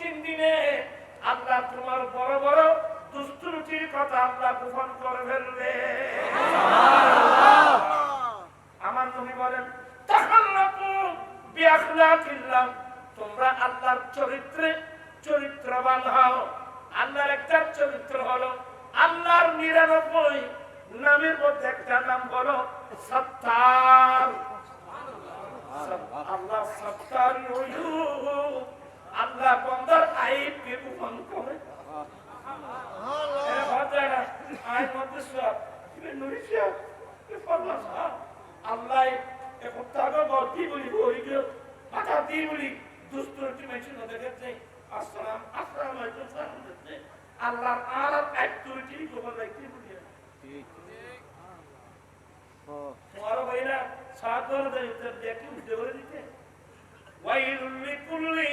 কঠিন দিনে আল্লাহ তোমার বড় বড় দুষ্টুটির কথা আল্লাহ গোপন করে ফেলবে আমার নবী বলেন তোমরা আল্লাহর চরিত্রে চরিত্রবান হও। আল্লাহর একটা চরিত্র হলো আল্লাহর নিরানব্বই নামের মধ্যে একটা নাম হলো সত্তার। আল্লাহ সত্তার আল্লাহ বন্দার আইবকে গোপন করে মধ্যে সব নুরিশিয়া আল্লাহ এখন তাগো গল্পি বলি বলি গেল মাথা দিয়ে বলি দুষ্টুটি মেশিন দেখেছে। আসসালাম আসসালাম আলাইকুম সালাম দেখছে। আল্লাহ আর এক তুরিটি গোবর রাখতে বলি তোমারও ভাইরা সাত ধরে দেখি উঠে করে দিতে। ওয়াইলুল লিকুল্লি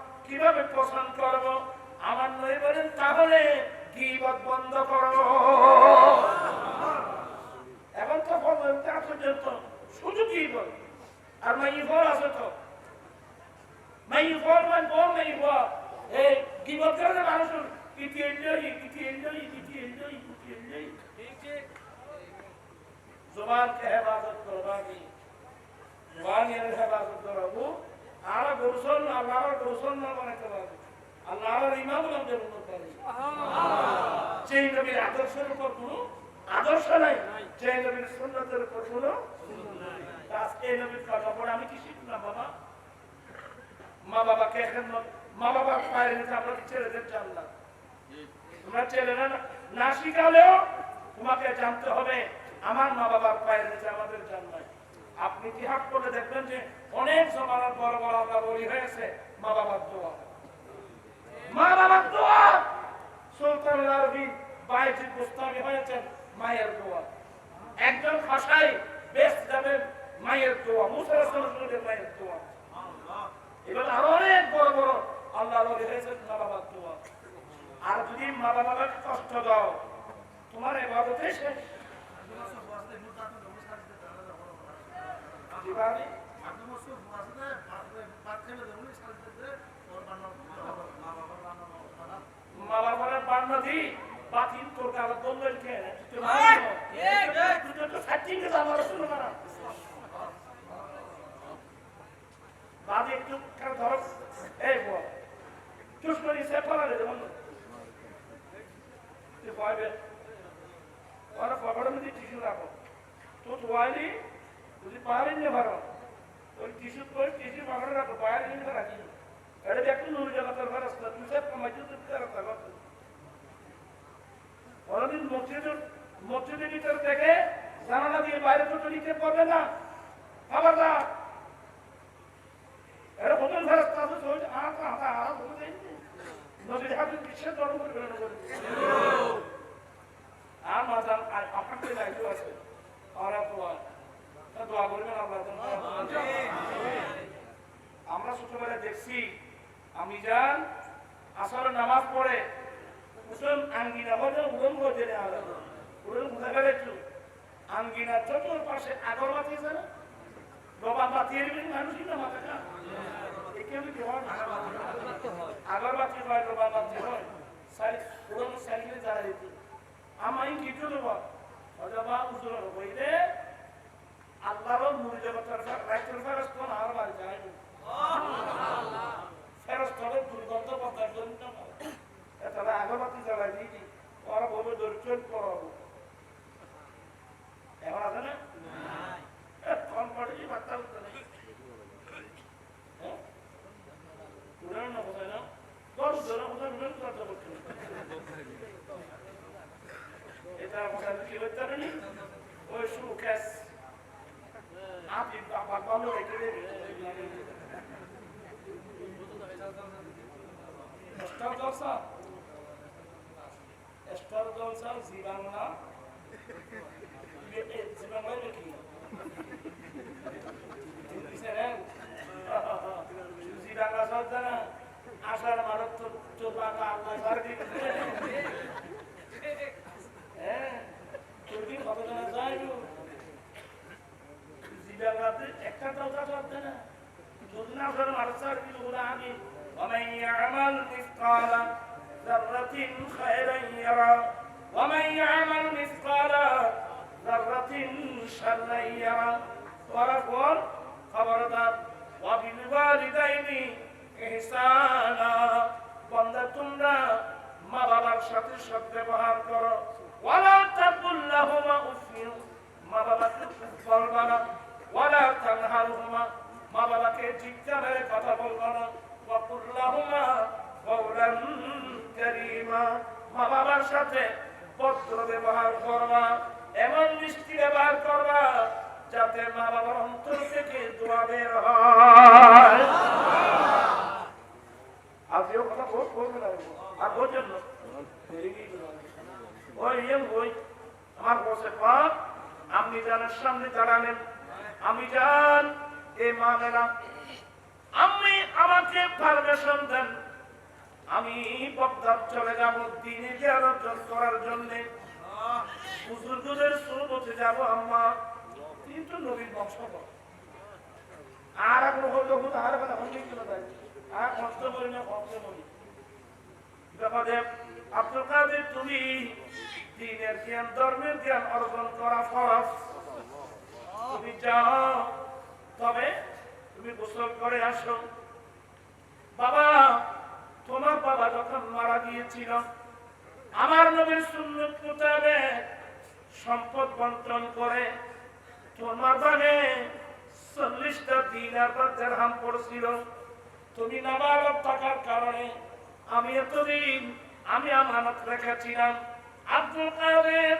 কীভাবে পছন্দ করব? আমার নই বলেন, তাহলে গিবত বন্ধ করো। এখন তো বলতে পর্যন্ত শুধু গিবত। আর মাই ফল আছে তো। মাই বল মাই এই গিবত করে এনজয় ইতি এনজয় ইতি এনজয় ইতি এনজয় জবান কে হেফাজত করবানি জবান এর হেফাজত করব আর গোসল আল্লাহর গোসল না বানাইতে পারবে। আল্লাহর ইমাম আমাদের উন্নত করে সেই নবীর আদর্শের উপর কোনো আদর্শ নাই সেই নবীর সুন্নতের উপর কোনো আজকে এই নবীর কথা পড়ে আমি কি শিখলাম বাবা? মা বাবাকে এখন মা বাবা পায়ের নিচে আমরা ছেলেদের জানলাম। তোমরা ছেলেরা না- শিখালেও তোমাকে জানতে হবে আমার মা বাবার পায়ের নিচে আমাদের জানলাই আপনি ইতিহাস করে দেখবেন যে অনেক জমানার বড় বড় আল্লাহ বলি হয়েছে, মা বাবার দোয়া। মা বাবার দোয়া! সুলতান আরবি বাইজি গোস্তামি হয়েছেন মায়ের দোয়া। একজন খাসাই বেশ যাবেন, মায়ের দোয়া। মুসা রাসূলের মায়ের দোয়া। এবার আরও অনেক বড় বড় আল্লাহ বলি হয়েছেন মা বাবার দোয়া। আর যদি মা বাবাকে কষ্ট দাও, তোমার এবাদতে শেষ। মা বাবার বান্না দি বাতিল তোর কারও বললেন কে? সাচিং কে আমার শুনো না বাদে একটু কার ধর। এই বল। দুশ্মনী সে পালা রে বল তুই পাইবে ওরা পকেটের মধ্যে টিস্যু রাখো। তো তোয়ালি যদি পাহাড়ে নিয়ে ভালো। ওই টিস্যু করে টিস্যু পকেটে রাখো বাইরে নিয়ে রাখি। এটা দেখুন নুর জগতের রাস্তা। তুই সব কমাইতে তুই রাস্তা করতে কোনদিন মসজিদের ভিতর থেকে জানালা দিয়ে বাইরে তো নিতে পারবে না। আবার না এটা বোতল ফেরত তাদের চলছে আর হাতা আর বলে নদীর হাতে বিশ্বের দরম করে করে। আর মাজান আর আপনাকে দায়িত্ব আছে আর দোয়া দোয়া করবেন আমরা ছোটবেলায় দেখছি আমি যান আসলে নামাজ পড়ে উঠুন আঙ্গিনা বলে উড়ন বলতে উড়ন কোথায় গেলে একটু। আঙ্গিনা চতুর আগরবাতি আছে বাবা বাতি এরবেন মানুষই না একে আমি হয় আগরবাতি হয় বাবা বাতি হয়। সাইকেলে দিত উজুর হইলে আল্লাহর নূর জগতের রাইতের ফেরস্ত আমার আর বাড়ি যায় ফেরস্তরের দুর্গন্ধ পদার্থ জন্য তারা আগরবাতি জ্বালাই দিই ওরা বলবে দরিদ্র পড়াবো। يعمل مثقال ذرة خيرا يرى ومن يعمل مثقال ذرة شرا يرى ورقور خبردار وبالوالدين إحسانا বন্ধা তোমরা মা বাবার সাথে সৎ ব্যবহার করো ওয়ালা তাকুল্লাহুমা উফিন মা বাবাকে উফ বলবা না ওয়ালা তানহারহুমা মা বাবাকে চিৎকার মেরে কথা বলবা না ওয়াকুল্লাহুমা কওলান কারীমা মা বাবার সাথে ভদ্র ব্যবহার করবা এমন মিষ্টি ব্যবহার করবা যাতে মা বাবার অন্তর থেকে দোয়া বের হয় বলবে আর বোঝেন না ওই আমার বসে পাপ আপনি জানের সামনে দাঁড়ালেন আমি জান এ মামেরা আমি আমাকে পারমিশন দেন। আমি বক্তার চলে যাব দিনে অর্জন করার জন্য। বুজুর্গদের সুরবতে যাব আম্মা। কিন্তু নবীর আর এখন হুদ আর করে দেয় আর কষ্ট করি না কষ্ট করি ব্যাপারে আব্দুল কাদের তুমি দিনের জ্ঞান, ধর্মের জ্ঞান অর্জন করা ফরজ। তুমি যাও তবে তুমি গোসল করে আসো। বাবা, তোমার বাবা যখন মারা গিয়েছিল, আমার নবীর সুন্নত মোতাবেক সম্পদ বন্টন করে তোমার বানে চল্লিশটা দিন আর দেড়হাম পড়ছিল। তুমি নাবালক থাকার কারণে আমি এতদিন আমি আমানত রেখেছিলাম। আব্দুল কাদের,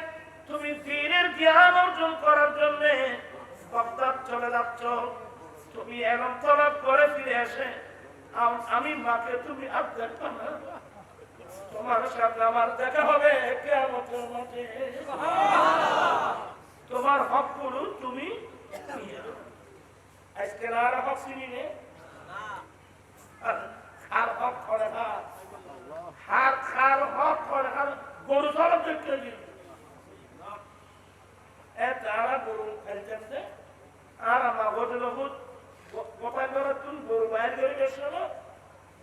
তুমি দিনের জ্ঞান অর্জন করার জন্য বক্তার চলে যাচ্ছ। তুমি এরম তলব করে ফিরে এসে, আম- মাকে তুমি আর দেখো না। তোমার সাথে আমার দেখা হবে তোমার হকগুলো তুমি আজকে আর হক চিনি নে। আর হক করে করে গরু দেখতে তারা আর আমার হোটেল হুট কোথায় করে তুমি গরু বাইর করে গেছো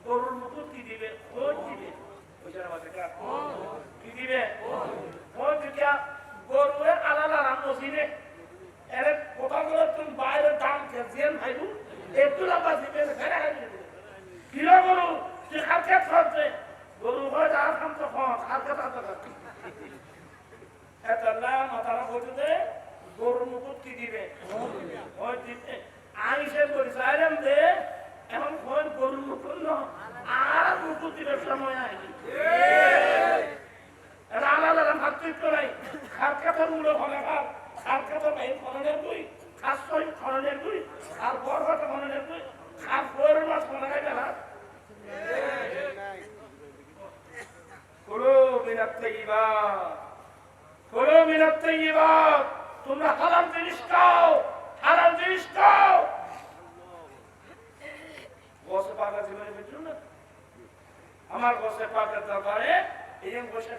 গরুর মুকুট কি দিবে? খোঁজ দিবে। কা? দিবে? খোঁজ দিকা গরু আলাদা রাম মসিবে এরে কোথাও করে তুমি বাইরে দাম খেয়েছেন ভাইবু একটু লাম্বা দিবে ঘরে হারিয়ে কিলো গরু? তুই খাম তো খালকে খাতে খাচ্ছে এতাল্লা মাথারা বলতে গরুর মুকুট কি দিবে? ওই দিবে। আইসে করি সাইরাম দে এখন কোন গরুর মুকুট ন আর দিবে সময় আইনি। আলাদা আলাদা ভাতৃত্ব নাই। খার কাপড় মুলো হলে খার খার কাপড় ভাই খননের বই খাস সই খননের আর বড় ভাত খননের বই খাস মাছ হয় না কুলু মিনাত তাইয়্যিবাত। কুলু মিনাত তাইয়্যিবাত। তোমরা হালাল জিনিস খাও, হালাল জিনিস খাও। বসে পাকা জীবনে বুঝলো না? আমার বসে পাকা দরবারে এই বসে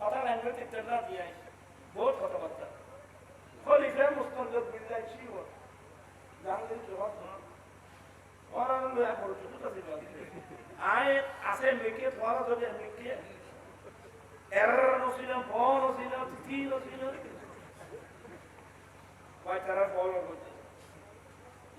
কথা ল্যাঙ্গুয়েজ ইত্যাদি দিয়ে বহুত কথাবার্তা। খলিফা মুস্তানজদ বিল্লাহ ছিল জানলেন কি হতো ওরা লয়া পড়ছে তো দিবা আয়, আছে মেকে পড়া যদি মেকে এরর নছিল ফোন নছিল তিথি নছিল কয় তারা বড় করছে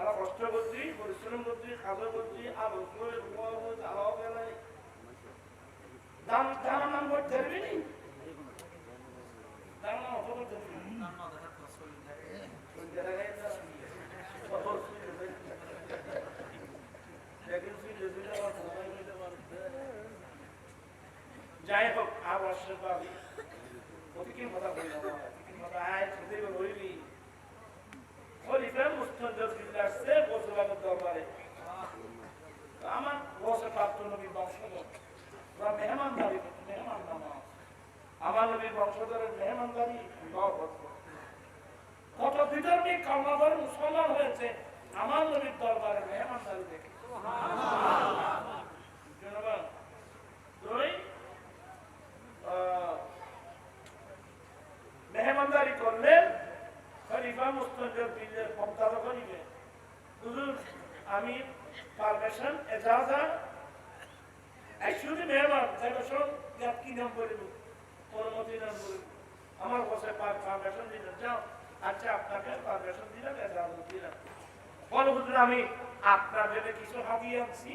আর কষ্ট করছি পরিশ্রম করছি খাদ্য করছি আর দাম যাই হোক আর অশ্বের পাবি প্রতিকিন কথা বলি না প্রতিকিন কথা আয় সুদীর্ঘ হইবি খলিফা মুস্তফিজ বিল্লাহ সে বসবাবের দরবারে আমার বসে প্রাপ্ত নবীর বংশধর ওরা মেহমানদারি করতো মেহমান নামা আমার নবীর বংশধরের মেহমানদারি বিবাহ করতো কত বিধর্মী কর্মধর মুসলমান হয়েছে আমার নবীর দরবারে মেহমানদারি দেখে জনগণ, দুই, আহ, মেহমানদারি করলেন খলিফা মুস্তফিজ বিল্লের পন্থার করিবে হুজুর আমি পারমিশন এজাজা অ্যাকচুয়ালি মেহমান পারমিশন ইয়াত কি নাম বলিব অনুমতি নাম আমার বসে পারমিশন দিলেন, যাও। আচ্ছা আপনাকে পারমিশন দিলাম এজাজত দিলাম। আমি আপনার জন্য কিছু হাবিয়ে আনছি।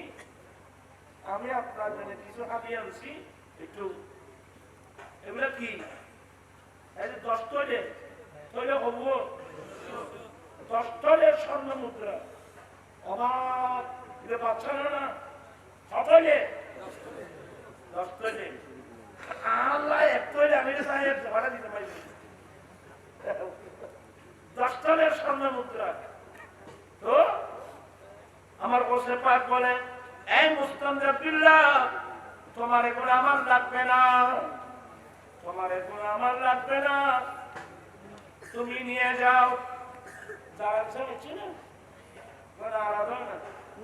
আমি আপনার জন্য কিছু হাবিয়ে আনছি। একটু এগুলো কি? এই যে দশ তৈলে তৈলে হব? দশ তৈলের স্বর্ণ মুদ্রা। এটা বাচ্চা না? না কতলে দশ তৈলে। আল্লাহ এক তৈলে সাহেব ভাড়া দিতে পারি দশ তলের মুদ্রা তো আমার বসে পাক বলে এই মুস্তানজাবিল্লাহ তোমার এগুলো আমার লাগবে না। তোমার এগুলো আমার লাগবে না। তুমি নিয়ে যাও।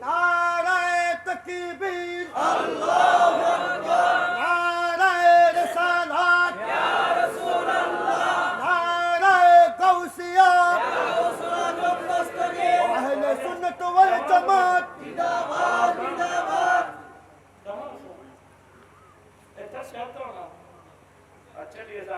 নারায় তকবীর। আল্লাহু আকবার নারায় রিসালাত ইয়া রাসূলুল্লাহ নারায় গাউসিয়া ইয়া গাউসুল মুস্তাকিম আহলে সুন্নাত ওয়াল জামাত জিন্দাবাদ জিন্দাবাদ কেমন আছো? এটা শেয়ার করো না আচ্ছা ঠিক আছে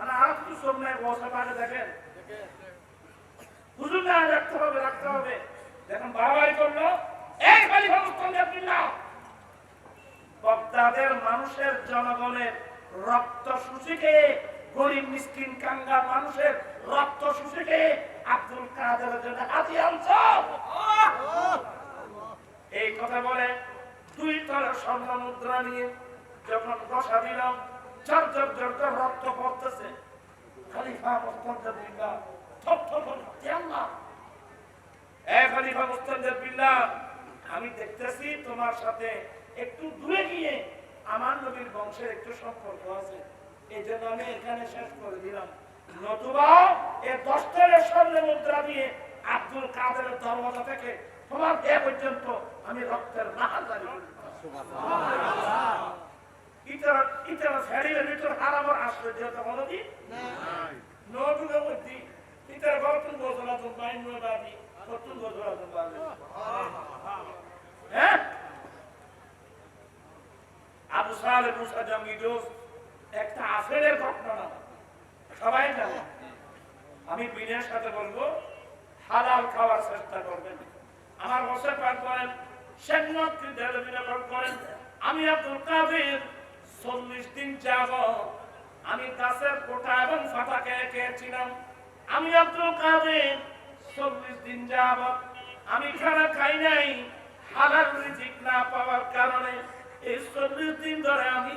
আর আর কিছু সব নাই বসে পাশে দেখেন। হুজুর না রাখতে হবে রাখতে হবে। দেখুন বাড়াবাড়ি করল এই খলিফা বিল্লাহ বগদাদের মানুষের জনগণের রক্ত শুষিকে, গরিব, মিসকিন, কাঙ্গাল মানুষের রক্ত শুষিকে আব্দুল কাদের জন্য হাতি আনছ। এই কথা বলে দুই তলের স্বর্ণ মুদ্রা নিয়ে যখন বসা দিলাম আমি দেখতেছি তোমার সাথে একটু দূরে গিয়ে আমার নবীর বংশের একটু সম্পর্ক আছে। এই জন্য আমি এখানে শেষ করে দিলাম। নতুবা এ দশটারের স্বর্ণ মুদ্রা দিয়ে আব্দুল কাদেরের দরওয়াজা থেকে তোমার এ পর্যন্ত আমি রক্তের নাহাল জারি করি ইটার ইটার ফেরিলে ভিতর হারাবার আশ্চর্যতা বলো কি নটুকে মধ্যে ইটার গর্তন গোসলা তো বাইন বাদি কতন গোসলা তো বাদি হ্যাঁ। আবু সালে মুসা জঙ্গি দোষ একটা আফেলের ঘটনা না। সবাই জানে। আমি বিনয়ের সাথে বলব হালাল খাওয়ার চেষ্টা করবেন। আমার বসে পাঠ করেন শেখ দেড় করেন। আমি আব্দুল কাদের চল্লিশ দিন যাব আমি গাছের কোটা এবং ফাটা খেয়ে খেয়েছিলাম। আমি আব্দুল কাদের, চল্লিশ দিন যাব আমি খানা খাই নাই। হালাল কারণে এই চল্লিশ দিন ধরে আমি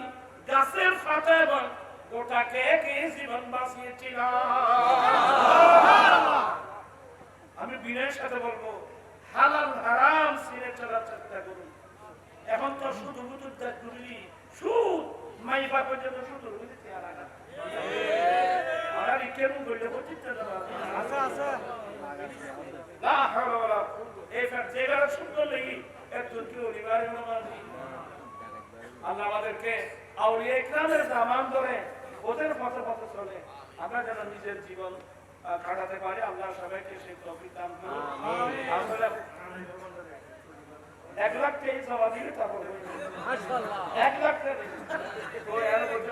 গাছের ফাটা এবং গোটা খেয়ে খেয়ে জীবন বাঁচিয়েছিলাম। আমি বিনয়ের সাথে বলব, হালাল হারাম সিনে চলার চেষ্টা করুন। এখন তো শুধু সুদ মাইবা পর্যন্ত আর আর কেমন করলে সুন্দর লাগি একজন কি পরিবারে আল্লাহ আমাদেরকে আউলিয়া ইকরামের জামান ধরে ওদের পথে পথে চলে। আমরা যেন নিজের জীবন কাটাতে পারি আল্লাহ সবাইকে সেই তফিক দান করুন। আসলে এক লাখ তেইশ জমা দিলে তারপর এক লাখ টাকা তো এর বলছে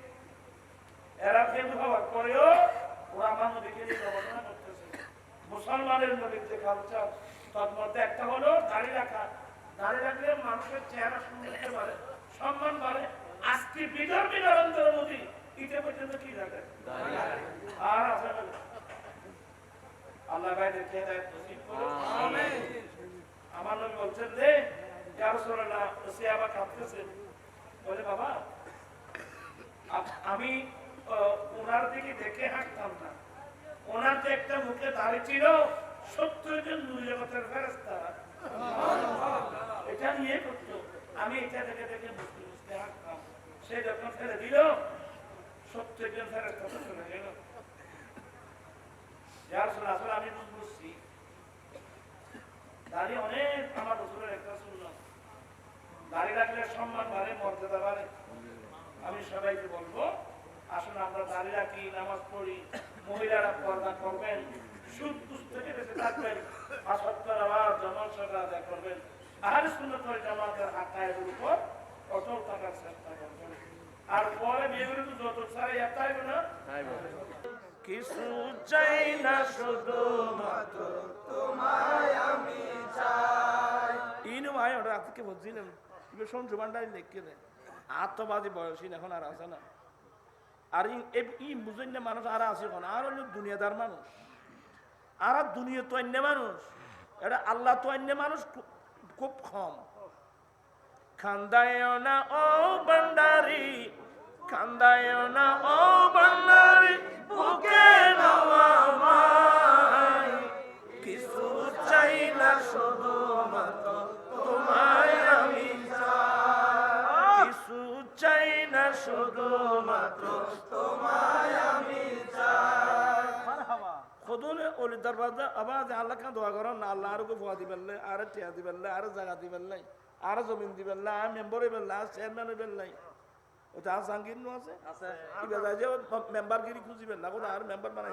এরা হওয়ার পরেও ওরা আমার নদীকে নিয়ে গবেষণা করতেছে। মুসলমানের নদীর যে কালচার তার মধ্যে একটা হলো দাড়ি রাখা। দাড়ি রাখলে মানুষের চেহারা সুন্দর হতে পারে সম্মান বাড়ে। আজকে বিদর্মী নরেন্দ্র মোদী ইতে পর্যন্ত কি রাখে? আর আছে আল্লাহ ভাইদের খেয়ে দেয়? নসিব করুন। আমার নবী বলছেন যে সে আবার কাঁদতেছেন বলে বাবা আমি ওনার দিকে দেখে হাঁটতাম না। ওনার যে একটা মুখে দাড়ি ছিল সত্তর জন নূরজগতের ফেরেস্তা এটা নিয়ে করতো। আমি এটা দেখে দেখে বুঝতে বুঝতে হাঁটতাম। সে যখন ফেলে দিল সত্তর জন ফেরেস্তা চলে গেল। রাসূলুল্লাহ, আসলে আমি বুঝছি দাঁড়িয়ে অনেক আমার রসুলের একটা শুনলাম দাঁড়িয়ে রাখলে সম্মান বাড়ে মর্যাদা বাড়ে। আমি সবাইকে বলব আসুন আমরা দাঁড়িয়ে রাখি নামাজ পড়ি। মহিলারা পর্দা করবেন সুদ কুস থেকে বেঁচে থাকবেন। আবার জনসভা আদায় করবেন। আর সুন্দর করে জামাতের আকায়ের উপর অটল থাকার চেষ্টা করবেন। আর পরে মেয়েগুলো তো যত সারা এটাই না? কিছু চাই না শুধু মাত্র ইনু ভাই ওটা আজকে সঞ্জু ভান্ডারি লিখকে দেয় আত্মবাদী বয়সীন এখন আর আছে না। আর ই- বুঝেন মানুষ আর আছে এখন আর হলো দুনিয়াদার মানুষ। আর দুনিয়া তো অন্য মানুষ। এটা আল্লাহ তো অন্য মানুষ খুব কম। খান্দায় না, ও ভান্ডারি খান্দায় না, ও ভান্ডারি বুকে আমায়। কিছু চাই না শুধু না শুধু মাত্র তোমায় আমি চাই। খুদুন অলি দরবাজা আবার যে আল্লাহ খান দোয়া করেন না আল্লাহ আরও ফুয়া দিবেন আর টিয়া দিবেন আর জায়গা দিবেন নাই আর জমিন দিবেন না আর মেম্বার হইবেন না আর চেয়ারম্যান হইবেন নাই। ওটা আর জাহাঙ্গীর আছে? আছে। যায় যে মেম্বার গিরি খুঁজিবেন না কোথাও আর মেম্বার বানাই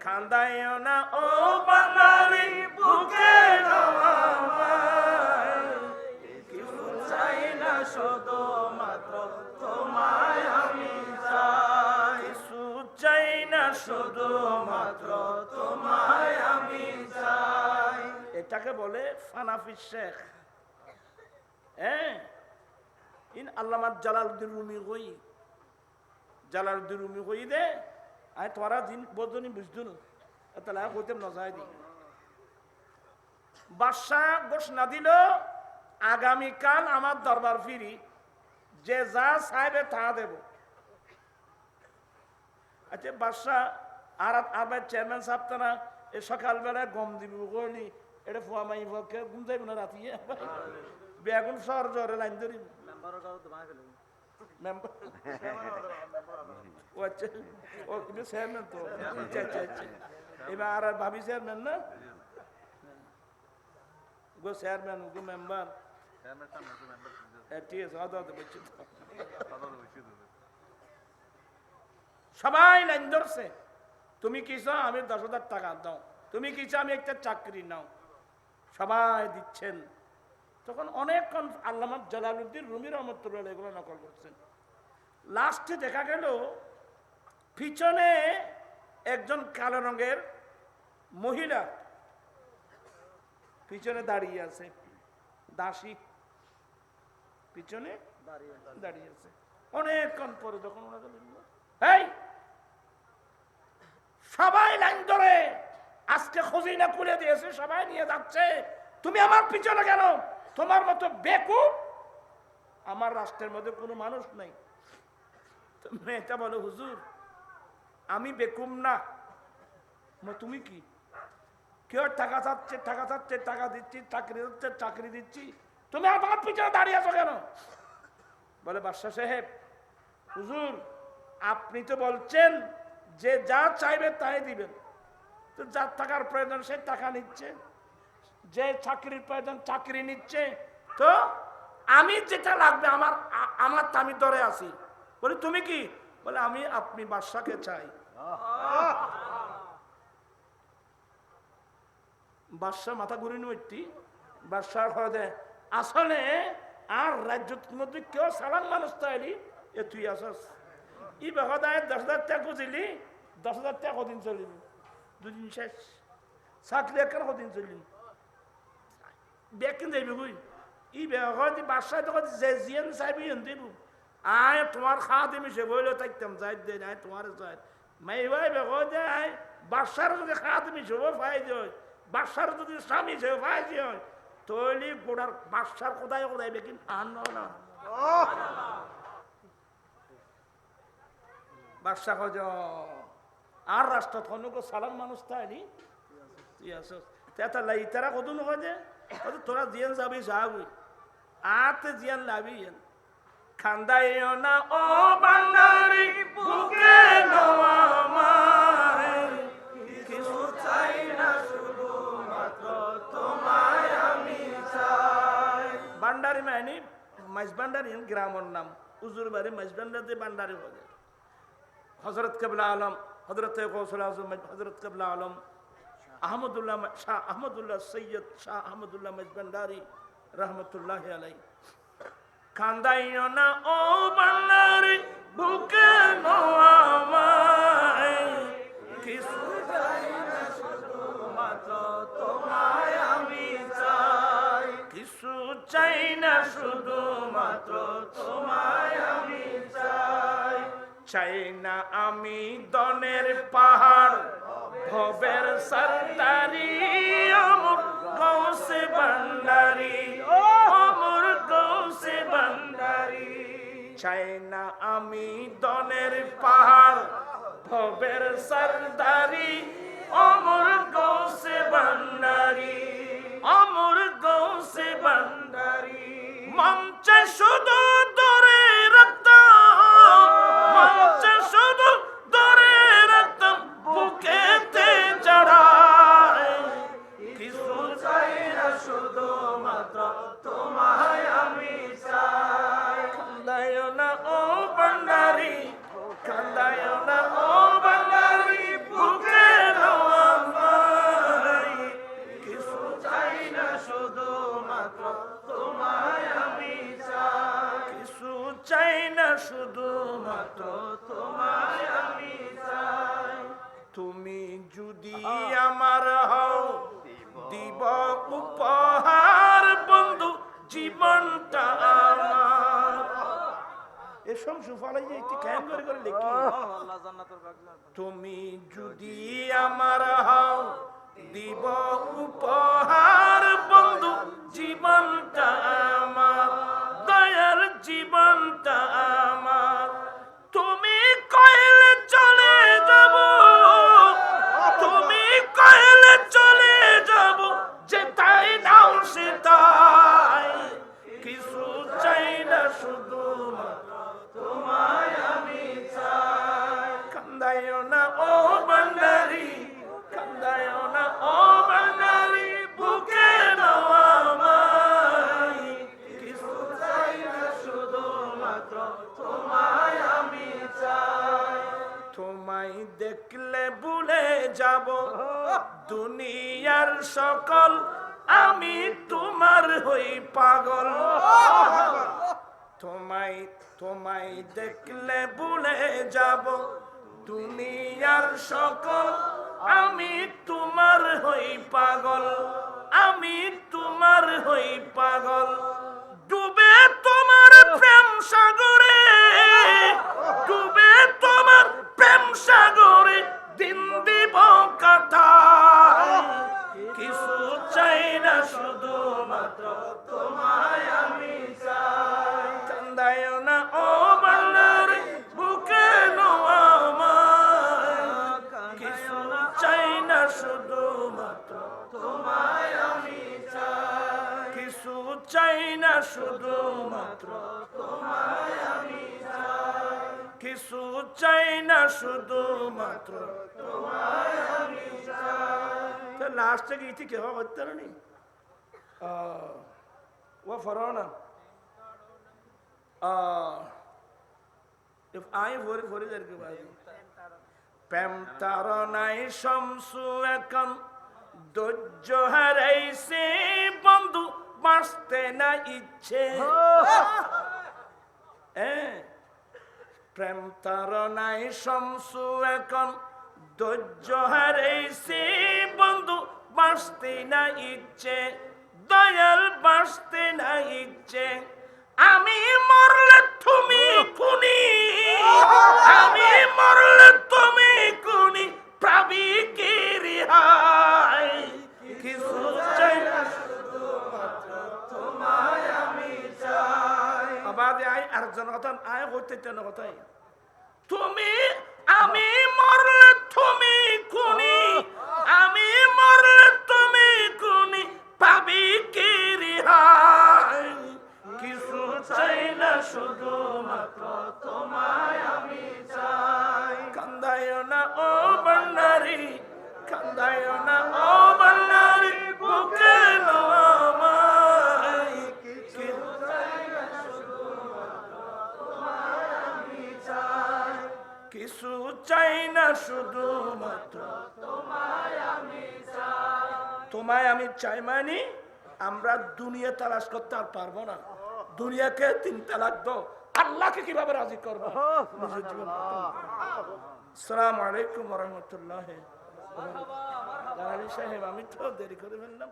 খান্দাইও না ও বাঙালি বুকে না এটাকে বলে ফানাফি শেখ। হ্যাঁ? ইন আল্লামা জালালউদ্দিন রুমি কই জালালউদ্দিন রুমি কই দে। আই তোরা দিন বদনি বুঝদুন। তাহলে কইতে নজায় দি। বাদশাহ ঘোষণা দিল আগামীকাল আমার দরবার ফিরি যে যা চাইবে তা দেব। আচ্ছা বাদশাহ আর আবার চেয়ারম্যান সাহেব তারা এ সকালবেলা গম দিব কইলি এটা ফুয়া মাই পক্ষে ঘুম যাইব না রাতি? বেগুন সর জ্বরে লাইন ধরিব মেম্বারর কাছে তোমায় ফেলে। মেম্বার ও আচ্ছা ও তুমি চেয়ারম্যান তো। আচ্ছা আচ্ছা আচ্ছা। এবার আর ভাবি চেয়ারম্যান না? গো চেয়ারম্যান গো মেম্বার সবাই লাইন ধরছে। তুমি কি চাও আমি দশ হাজার টাকা দাও? তুমি কি চাও আমি একটা চাকরি নাও? সবাই দিচ্ছেন। তখন অনেকক্ষণ আল্লামা জালালউদ্দিন রুমি রহমতুল্লাহ এগুলো নকল করছেন। লাস্টে দেখা গেল পিছনে একজন কালো রঙের মহিলা পিছনে দাঁড়িয়ে আছে। দাসী। পিছনে দাঁড়িয়ে আছে। অনেকক্ষণ পরে যখন ওনাকে বলল, এই! সবাই লাইন ধরে। আজকে খজিনা খুলে দিয়েছে সবাই নিয়ে যাচ্ছে। তুমি আমার পিছনে কেন? তোমার মতো বেকুব আমার রাষ্ট্রের মধ্যে কোনো মানুষ নাই। মেয়েটা বলো হুজুর আমি বেকুম না। তুমি কি? কেউ টাকা চাচ্ছে টাকা চাচ্ছে টাকা দিচ্ছি চাকরি দিচ্ছে চাকরি দিচ্ছি। তুমি আমার পিছনে দাঁড়িয়ে আছো কেন? বলে, বাদশাহ সাহেব, হুজুর, আপনি তো বলছেন যে যা চাইবে তাই দিবেন। তো যার টাকার প্রয়োজন, সে টাকা নিচ্ছে। যে চাকরির প্রয়োজন, চাকরি নিচ্ছে। তো আমি যেটা লাগবে, আমার আমার আমি ধরে আছি। বলি, তুমি কি? বলে, আমি আপনি বাদশাকে চাই। বাদশাহ মাথা ঘুরে নিটি বাদশাহ হয়ে আসলে আর রাজ্যের মধ্যে কেউ সালাম মানুষ তাইলি এ তুই আসস। ই বেহদায় দশ হাজার টাকা খুঁজিলি, দশ হাজার টাকা কদিন চলিবি দুদিন শেষ। চাকরি একের কদিন চলিবি বেকিন যাইবি গুই ই বেহদ বাদশাহ তখন যে জিয়ান চাইবি হেন দিব। আয়, তোমার খাওয়া দিমি সে বইলে থাকতাম, যাই দে, আয়, তোমার যাই মাই ভাই বেহদ আয় বাদশার যদি খাওয়া দিমি সেও পাই যায় বাদশার যদি স্বামী সেও পাই যায় তৈলি গোড়ার বাদশার কোথায় কোথায় বেকিন না আর রাষ্ট্র থনুক সালাম মানুষ তুই আসস। তেতা লাই তারা কত নয় যে তোরা জিয়ান যাবি যাবি। আতে জিয়ান লাবি খান্দাইও না ও বান্দারি বুকে বান্ডারি মানে মাইজ বান্ডারি গ্রামের নাম। উজুর বাড়ি মাইজ বান্ডারি বান্ডারি হয়ে হজরত কবলা আলম, হজরত হজরত কবলা আলম, আহমদুল্লাহ শাহ আহমদুল্লাহ সৈয়দ শাহ আহমদুল্লাহ মজবন্ডারি রহমতুল্লাহ আলাই কান্দাইও না ও বান্নারি বুকে নোয়ামায় কিছু চাই না শুধুমাত্র তোমায় আমি চাই। চাই না আমি দনের পাহাড়, ভবের সরদারি, অমর গৌসে ভান্ডারি, অমর গৌসে ভান্ডারি। চাই না আমি দনের পাহাড়, ভবের সরদারি, অমর গৌসে ভান্ডারি, অমর গৌসে ভান্ডারি। eso এসব সুফালাই যে একটু ক্যাম করে করে লিখি আল্লাহ জান্নাতের বাগলা তুমি যদি আমার হাও দিব উপহার বন্ধু জীবনটা আমার দয়ার জীবনটা আমার। দুনিয়ার সকল, আমি তোমার হই পাগল। তোমায় তোমায় দেখলে ভুলে যাব। দুনিয়ার সকল, আমি তোমার হই পাগল। আমি তোমার হই পাগল। ডুবে তোমার প্রেম সাগরে, ডুবে তোমার প্রেম সাগরে দিন দিব কাটায় না শুধু মাত্র তোমায় আমি চাই। কিছু চাই না শুধু মাত্র তোমায় আমি চাই। লাস্টে গিয়ে কেউ করতে নি ও ফরওনা আই ভরে ভরে যার কি বাজি। প্রেম তার নাই, শমসু এখন। ধৈর্য হারাইছে বন্ধু। বাঁচতে না ইচ্ছে। হ্যাঁ। প্রেম তার নাই শমসু এখন ধৈর্য হারাইছে। বন্ধু বাঁচতে না ইচ্ছে দয়াল বাঁচতে না ইচ্ছে। আমি মরলে তুমি কুনি আমি মরলে তুমি কি রিহাই আবার আই আর জন কথা আয় হইতে তেন কথাই। তুমি, আমি মরলে তুমি কুনি আমি মরলে তুমি কুনি পাবি কি রিহাই? কিছু চাই না শুধু মাত্র তোমায় আমি চাই। কান্দায় না ও বন্ডারি কান্দায় না ও কিছু চাই না শুধু মাত্র তোমায় আমি চাই মানে আমরা দুনিয়া তালাশ করতে আর পারব না। দুনিয়াকে তিন তালাক দো আল্লাহকে কীভাবে রাজি করব? সালাম আলাইকুম রহমতুল্লাহ। সাহেব আমি তো দেরি করে ফেললাম।